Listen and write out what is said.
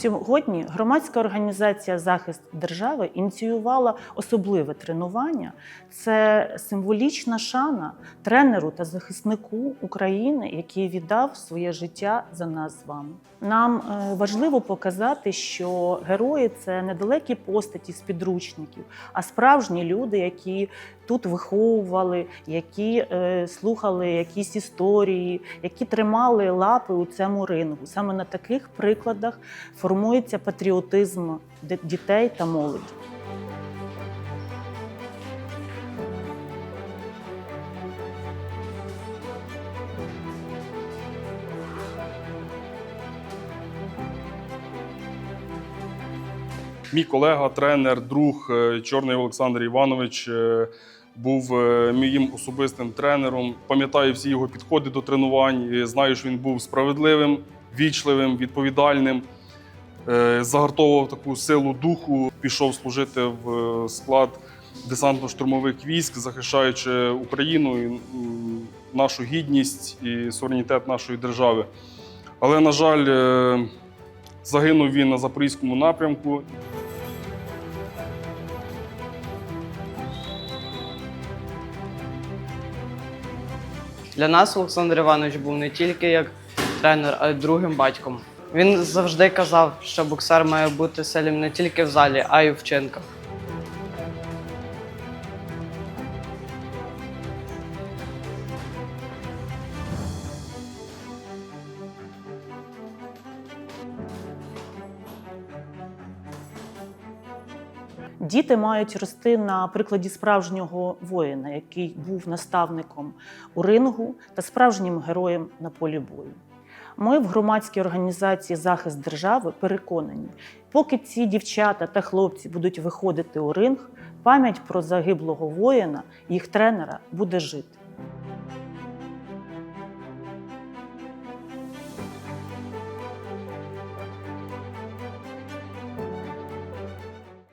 Сьогодні громадська організація Захист держави ініціювала особливе тренування. Це символічна шана тренеру та захиснику України, який віддав своє життя за нас з вами. Нам е, важливо показати, що герої це недалекі постаті з підручників, а справжні люди, які тут виховували, які е, слухали якісь історії, які тримали лапи у цьому рингу. Саме на таких прикладах формується патріотизм дітей та молоді. Мій колега, тренер, друг е, Чорний Олександр Іванович е, був е, моїм особистим тренером. Пам'ятаю всі його підходи до тренувань. Знаю, що він був справедливим, вічливим, відповідальним. Е, Загартовував таку силу духу, пішов служити в е, склад десантно-штурмових військ, захищаючи Україну, нашу гідність і суверенітет нашої держави. Але, на жаль, загинув він на запорізькому напрямку. Для нас Олександр Іванович був не тільки як тренер, а й другим батьком. Він завжди казав, що боксер має бути сильним не тільки в залі, а й у вчинках. Діти мають рости на прикладі справжнього воїна, який був наставником у рингу та справжнім героєм на полі бою. Ми в громадській організації Захист держави переконані, поки ці дівчата та хлопці будуть виходити у ринг, пам'ять про загиблого воїна, їх тренера буде жити.